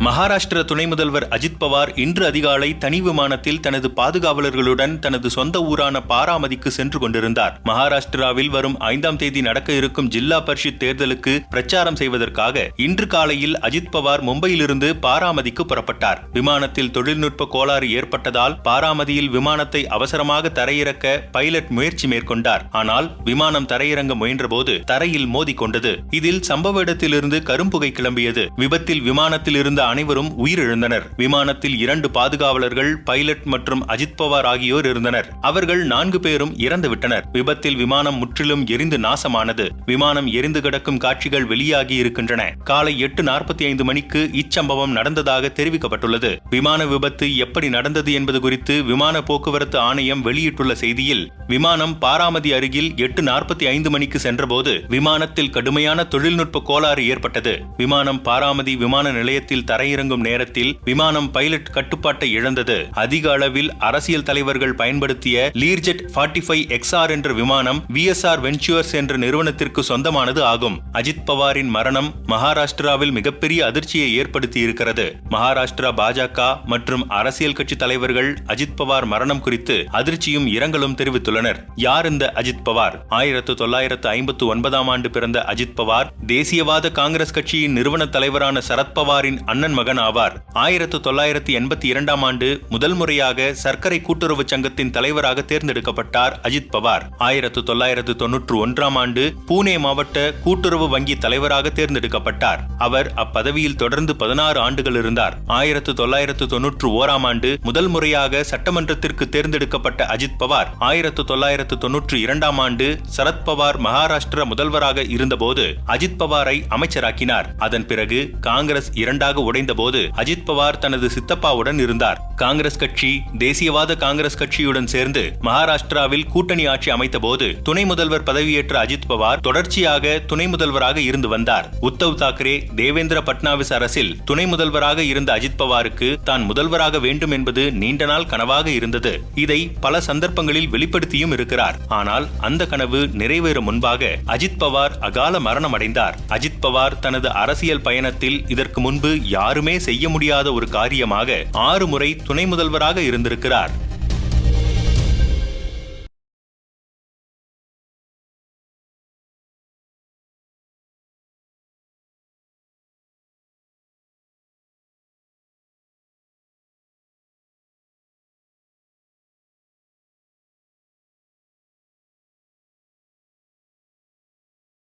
மகாராஷ்டிர துணை முதல்வர் அஜித் பவார் இன்று அதிகாலை தனி விமானத்தில் தனது பாதுகாவலர்களுடன் தனது சொந்த ஊரான பாராமதிக்கு சென்று கொண்டிருந்தார். மகாராஷ்டிராவில் வரும் ஐந்தாம் தேதி நடக்க இருக்கும் ஜில்லா பரிஷத் தேர்தலுக்கு பிரச்சாரம் செய்வதற்காக இன்று காலையில் அஜித் பவார் மும்பையிலிருந்து பாராமதிக்கு புறப்பட்டார். விமானத்தில் தொழில்நுட்ப கோளாறு ஏற்பட்டதால் பாராமதியில் விமானத்தை அவசரமாக தரையிறக்க பைலட் முயற்சி மேற்கொண்டார். ஆனால் விமானம் தரையிறங்க முயன்றபோது தரையில் மோதிக்கொண்டது. இதில் சம்பவ இடத்திலிருந்து கரும்புகை கிளம்பியது. விபத்தில் விமானத்தில் இருந்த அனைவரும் உயிரிழந்தனர். விமானத்தில் இரண்டு பாதுகாவலர்கள் பைலட் மற்றும் அஜித் பவார் ஆகியோர் இருந்தனர். அவர்கள் நான்கு பேரும் இறந்துவிட்டனர். விபத்தில் விமானம் முற்றிலும் எரிந்து நாசமானது. விமானம் எரிந்து கிடக்கும் காட்சிகள் வெளியாகி இருக்கின்றன. காலை எட்டு நாற்பத்தி ஐந்து மணிக்கு இச்சம்பவம் நடந்ததாக தெரிவிக்கப்பட்டுள்ளது. விமான விபத்து எப்படி நடந்தது என்பது குறித்து விமான போக்குவரத்து ஆணையம் வெளியிட்டுள்ள செய்தியில் விமானம் பாராமதி அருகில் எட்டு நாற்பத்தி ஐந்து மணிக்கு சென்றபோது விமானத்தில் கடுமையான தொழில்நுட்ப கோளாறு ஏற்பட்டது. விமானம் பாராமதி விமான நிலையத்தில் தரையிறங்கும் நேரத்தில் விமானம் பைலட் கட்டுப்பாட்டை இழந்தது. அதிக அளவில் அரசியல் தலைவர்கள் பயன்படுத்திய லீர்ஜெட் 45 ஃபைவ் எக்ஸ்ஆர் என்ற விமானம் விஎஸ்ஆர் வென்ச்சர்ஸ் என்ற நிறுவனத்திற்கு சொந்தமானது ஆகும். அஜித் பவாரின் மரணம் மகாராஷ்டிராவில் மிகப்பெரிய அதிர்ச்சியை ஏற்படுத்தி இருக்கிறது மகாராஷ்டிரா பாஜக மற்றும் அரசியல் கட்சி தலைவர்கள் அஜித் பவார் மரணம் குறித்து அதிர்ச்சியும் இரங்கலும் தெரிவித்துள்ளனர். யார் இந்த அஜித் பவார்? ஆயிரத்து தொள்ளாயிரத்து ஐம்பத்து ஒன்பதாம் ஆண்டு பிறந்த அஜித் பவார் தேசியவாத காங்கிரஸ் கட்சியின் நிறுவன தலைவரான சரத்பவாரின் அண்ணன் மகன் ஆவார். ஆயிரத்து தொள்ளாயிரத்து எண்பத்தி இரண்டாம் ஆண்டு முதல் முறையாக சர்க்கரை கூட்டுறவு சங்கத்தின் தலைவராக தேர்ந்தெடுக்கப்பட்டார் அஜித் பவார். ஆயிரத்து தொள்ளாயிரத்து தொன்னூற்று ஒன்றாம் ஆண்டு பூனே மாவட்ட கூட்டுறவு வங்கி தலைவராக தேர்ந்தெடுக்கப்பட்டார். அவர் அப்பதவியில் தொடர்ந்து பதினாறு ஆண்டுகள் இருந்தார். ஆயிரத்து தொள்ளாயிரத்து தொன்னூற்று ஓராம் ஆண்டு முதல் முறையாக சட்டமன்றத்திற்கு தேர்ந்தெடுக்கப்பட்ட அஜித் பவார். ஆயிரத்து தொள்ளாயிரத்து தொன்னூற்று இரண்டாம் ஆண்டு சரத்பவார் மகாராஷ்டிர முதல்வராக இருந்தபோது அஜித் பவாரை அமைச்சராக்கினார். அதன் பிறகு காங்கிரஸ் இரண்டாக உடைந்தபோது அஜித் பவார் தனது சித்தப்பாவுடன் இருந்தார். காங்கிரஸ் கட்சி தேசியவாத காங்கிரஸ் கட்சியுடன் சேர்ந்து மகாராஷ்டிராவில் கூட்டணி ஆட்சி அமைத்தபோது துணை முதல்வர் பதவியேற்ற அஜித் பவார் தொடர்ச்சியாக துணை முதல்வராக இருந்து வந்தார். உத்தவ் தாக்கரே தேவேந்திர பட்னாவிஸ் அரசில் துணை முதல்வராக இருந்த அஜித் பவாருக்கு தான் முதல்வராக வேண்டும் என்பது நீண்ட நாள் கனவாக இருந்தது. இதை பல சந்தர்ப்பங்களில் வெளிப்படுத்தியும் இருக்கிறார். ஆனால் அந்த கனவு நிறைவேறும் முன்பாக அஜித் பவார் அகால மரணம் அடைந்தார் அஜித் பவார் தனது அரசியல் பயணத்தில் இதற்கு முன்பு யாருமே செய்ய முடியாத ஒரு காரியமாக ஆறு முறை துணை முதல்வராக இருந்திருக்கிறார்.